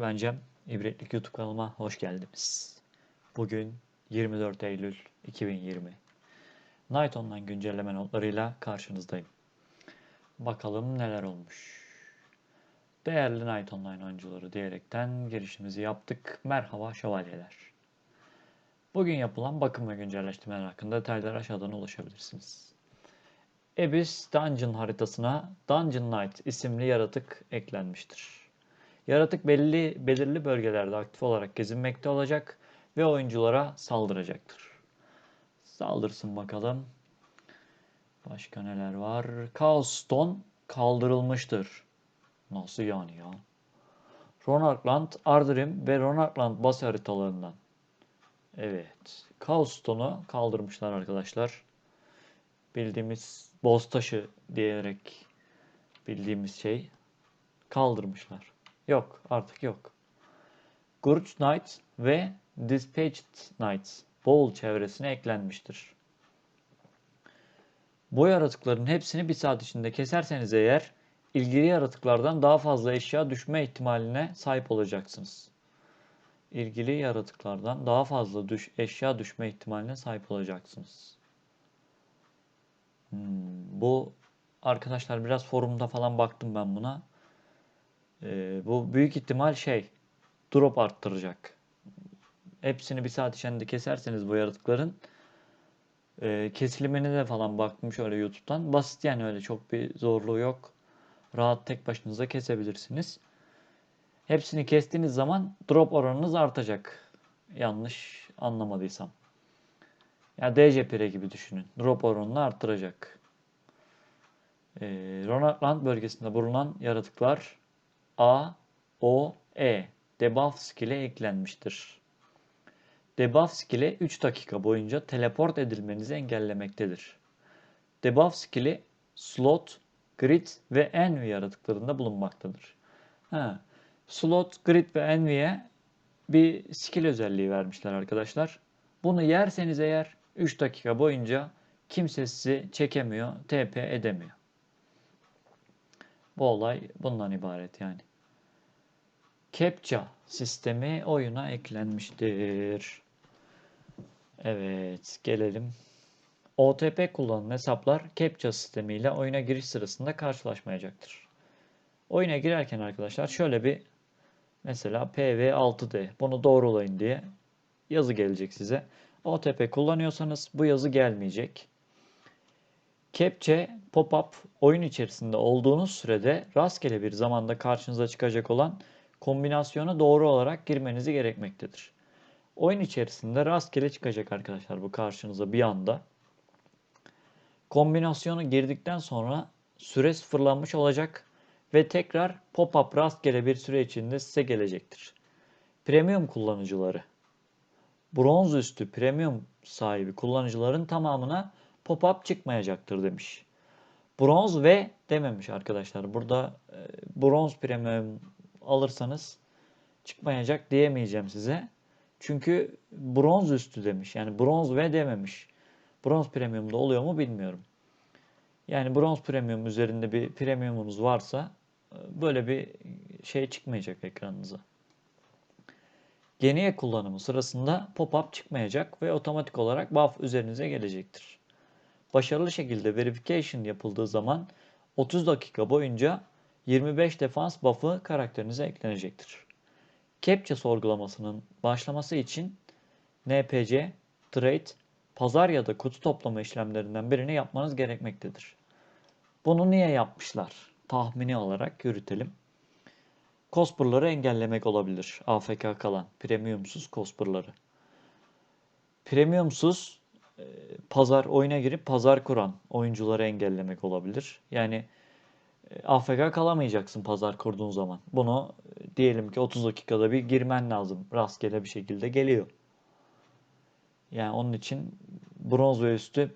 Ben Cem, İbretlik YouTube kanalıma hoş geldiniz. Bugün 24 Eylül 2020. Night Online güncelleme notlarıyla karşınızdayım. Bakalım neler olmuş. Değerli Night Online oyuncuları diyerekten girişimizi yaptık. Merhaba şövalyeler. Bugün yapılan bakım ve güncelleştirmeler hakkında detaylara aşağıdan ulaşabilirsiniz. Abyss Dungeon haritasına Dungeon Knight isimli yaratık eklenmiştir. Yaratık belli belirli bölgelerde aktif olarak gezinmekte olacak ve oyunculara saldıracaktır. Saldırsın bakalım. Başka neler var? Chaos Stone kaldırılmıştır. Nasıl yani ya? Ronarkland, Ardrim ve Ronarkland bas haritalarından. Evet. Chaos Stone'u kaldırmışlar arkadaşlar. Bildiğimiz boz taşı diyerek bildiğimiz şey kaldırmışlar. Yok artık yok. Gurch Knight ve Dispatched Knights Bowl çevresine eklenmiştir. Bu yaratıkların hepsini bir saat içinde keserseniz eğer ilgili yaratıklardan daha fazla eşya düşme ihtimaline sahip olacaksınız. İlgili yaratıklardan daha fazla düş eşya düşme ihtimaline sahip olacaksınız. Hmm, bu arkadaşlar biraz forumda falan baktım ben buna. Ee, bu büyük ihtimal şey drop arttıracak. Hepsini bir saat içinde keserseniz bu yaratıkların e, kesilimine de falan baktım şöyle YouTube'dan. Basit yani öyle çok bir zorluğu yok. Rahat tek başınıza kesebilirsiniz. Hepsini kestiğiniz zaman drop oranınız artacak. Yanlış anlamadıysam. Ya yani DC Pire gibi düşünün. Drop oranını arttıracak. Ee, Ronald bölgesinde bulunan yaratıklar A, O, E debuff skill'e eklenmiştir. Debuff skill'e 3 dakika boyunca teleport edilmenizi engellemektedir. Debuff skill'i slot, grid ve envy yaratıklarında bulunmaktadır. Ha, slot, grid ve envy'ye bir skill özelliği vermişler arkadaşlar. Bunu yerseniz eğer 3 dakika boyunca kimse sizi çekemiyor, TP edemiyor. Bu olay bundan ibaret yani. CAPTCHA sistemi oyuna eklenmiştir. Evet, gelelim. OTP kullanan hesaplar CAPTCHA sistemiyle oyuna giriş sırasında karşılaşmayacaktır. Oyuna girerken arkadaşlar şöyle bir mesela PV6D bunu doğrulayın diye yazı gelecek size. OTP kullanıyorsanız bu yazı gelmeyecek. Captcha pop-up oyun içerisinde olduğunuz sürede rastgele bir zamanda karşınıza çıkacak olan kombinasyona doğru olarak girmenizi gerekmektedir. Oyun içerisinde rastgele çıkacak arkadaşlar bu karşınıza bir anda. Kombinasyonu girdikten sonra süre sıfırlanmış olacak ve tekrar pop-up rastgele bir süre içinde size gelecektir. Premium kullanıcıları bronz üstü premium sahibi kullanıcıların tamamına pop-up çıkmayacaktır demiş. Bronz ve dememiş arkadaşlar. Burada e, bronz premium alırsanız çıkmayacak diyemeyeceğim size. Çünkü bronz üstü demiş. Yani bronz ve dememiş. Bronz premiumda oluyor mu bilmiyorum. Yani bronz premium üzerinde bir premiumunuz varsa e, böyle bir şey çıkmayacak ekranınıza. Geniye kullanımı sırasında pop-up çıkmayacak ve otomatik olarak buff üzerinize gelecektir. Başarılı şekilde verification yapıldığı zaman 30 dakika boyunca 25 defans buff'ı karakterinize eklenecektir. Captcha sorgulamasının başlaması için NPC, trade, pazar ya da kutu toplama işlemlerinden birini yapmanız gerekmektedir. Bunu niye yapmışlar? Tahmini olarak yürütelim. Cosplay'ları engellemek olabilir. AFK kalan, premiumsuz cosplay'ları. Premiumsuz e, pazar oyuna girip pazar kuran oyuncuları engellemek olabilir. Yani AFK kalamayacaksın pazar kurduğun zaman. Bunu e, diyelim ki 30 dakikada bir girmen lazım. Rastgele bir şekilde geliyor. Yani onun için bronz ve üstü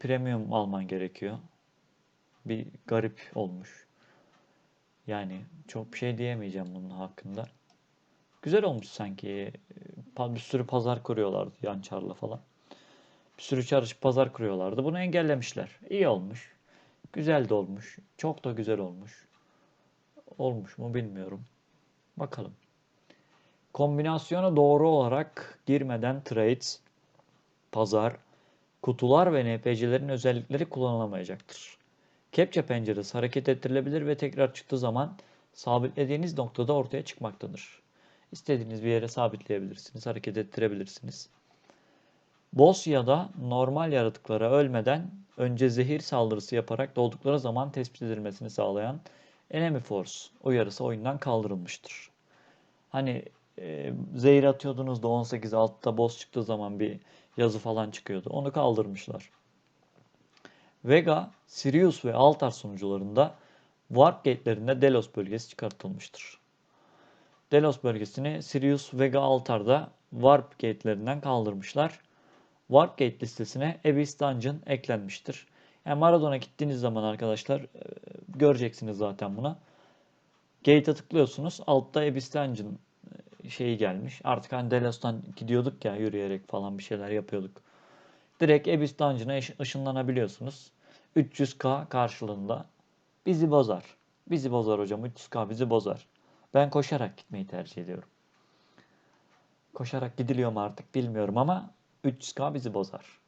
premium alman gerekiyor. Bir garip olmuş. Yani çok bir şey diyemeyeceğim bunun hakkında. Güzel olmuş sanki. Bir sürü pazar kuruyorlardı Yançar'la falan. Bir sürü çalışıp pazar kuruyorlardı. Bunu engellemişler. İyi olmuş. Güzel de olmuş. Çok da güzel olmuş. Olmuş mu bilmiyorum. Bakalım. Kombinasyona doğru olarak girmeden trades, pazar, kutular ve NPC'lerin özellikleri kullanılamayacaktır. Kepçe penceresi hareket ettirilebilir ve tekrar çıktığı zaman sabitlediğiniz noktada ortaya çıkmaktadır. İstediğiniz bir yere sabitleyebilirsiniz, hareket ettirebilirsiniz. Boss ya da normal yaratıklara ölmeden önce zehir saldırısı yaparak doğdukları zaman tespit edilmesini sağlayan Enemy Force uyarısı oyundan kaldırılmıştır. Hani e, zehir atıyordunuz da 18 altta boss çıktığı zaman bir yazı falan çıkıyordu. Onu kaldırmışlar. Vega, Sirius ve Altar sunucularında Warp gate'lerinde Delos bölgesi çıkartılmıştır. Delos bölgesini Sirius, Vega, Altar'da Warp gate'lerinden kaldırmışlar. Warp Gate listesine Abyss Dungeon eklenmiştir. Yani Maradona gittiğiniz zaman arkadaşlar e, göreceksiniz zaten buna. Gate'e tıklıyorsunuz. Altta Abyss Dungeon e, şeyi gelmiş. Artık hani Delos'tan gidiyorduk ya yürüyerek falan bir şeyler yapıyorduk. Direkt Abyss Dungeon'a ış- ışınlanabiliyorsunuz. 300k karşılığında. Bizi bozar. Bizi bozar hocam. 300k bizi bozar. Ben koşarak gitmeyi tercih ediyorum. Koşarak gidiliyor mu artık bilmiyorum ama 300k bizi bozar.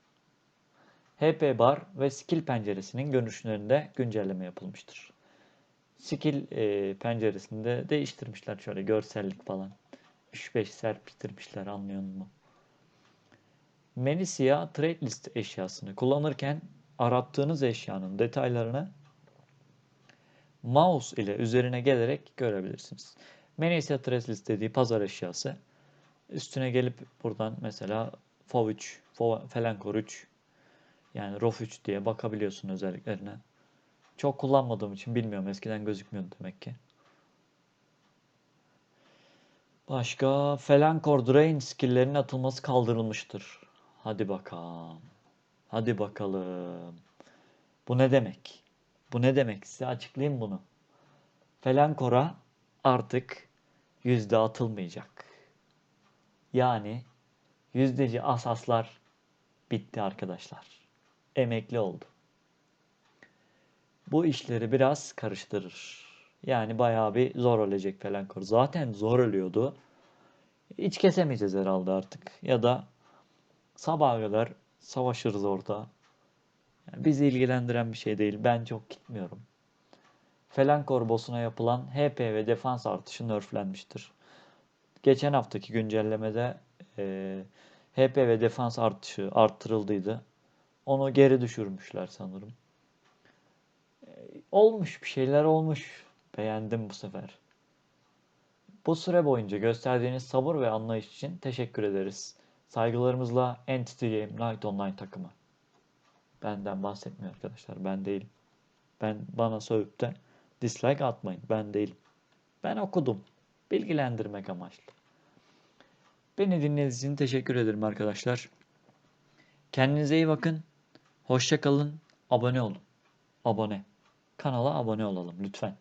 HP bar ve skill penceresinin görünüşlerinde güncelleme yapılmıştır. Skill e, penceresinde değiştirmişler şöyle görsellik falan. 3-5 serpiştirmişler anlıyor musun? Menisia Trade List eşyasını kullanırken arattığınız eşyanın detaylarını mouse ile üzerine gelerek görebilirsiniz. Menisia Trade List dediği pazar eşyası. Üstüne gelip buradan mesela FOV 3, FOV Felenkor 3 yani ROF 3 diye bakabiliyorsun özelliklerine. Çok kullanmadığım için bilmiyorum. Eskiden gözükmüyordu demek ki. Başka Felenkor Drain skill'lerinin atılması kaldırılmıştır. Hadi bakalım. Hadi bakalım. Bu ne demek? Bu ne demek? Size açıklayayım bunu. Felenkor'a artık yüzde atılmayacak. Yani yüzdeci asaslar bitti arkadaşlar. Emekli oldu. Bu işleri biraz karıştırır. Yani bayağı bir zor ölecek Felenkor. Zaten zor ölüyordu. Hiç kesemeyeceğiz herhalde artık. Ya da sabaha kadar savaşırız orada. Yani bizi ilgilendiren bir şey değil. Ben çok gitmiyorum. Felenkor boss'una yapılan HP ve defans artışı nerflenmiştir. Geçen haftaki güncellemede e, HP ve defans artışı arttırıldıydı. Onu geri düşürmüşler sanırım. E, olmuş bir şeyler olmuş. Beğendim bu sefer. Bu süre boyunca gösterdiğiniz sabır ve anlayış için teşekkür ederiz. Saygılarımızla Entity Game Night Online takımı. Benden bahsetmiyor arkadaşlar. Ben değilim. Ben bana sövüp de dislike atmayın. Ben değilim. Ben okudum. Bilgilendirmek amaçlı. Beni dinlediğiniz için teşekkür ederim arkadaşlar. Kendinize iyi bakın. Hoşça kalın. Abone olun. Abone. Kanala abone olalım lütfen.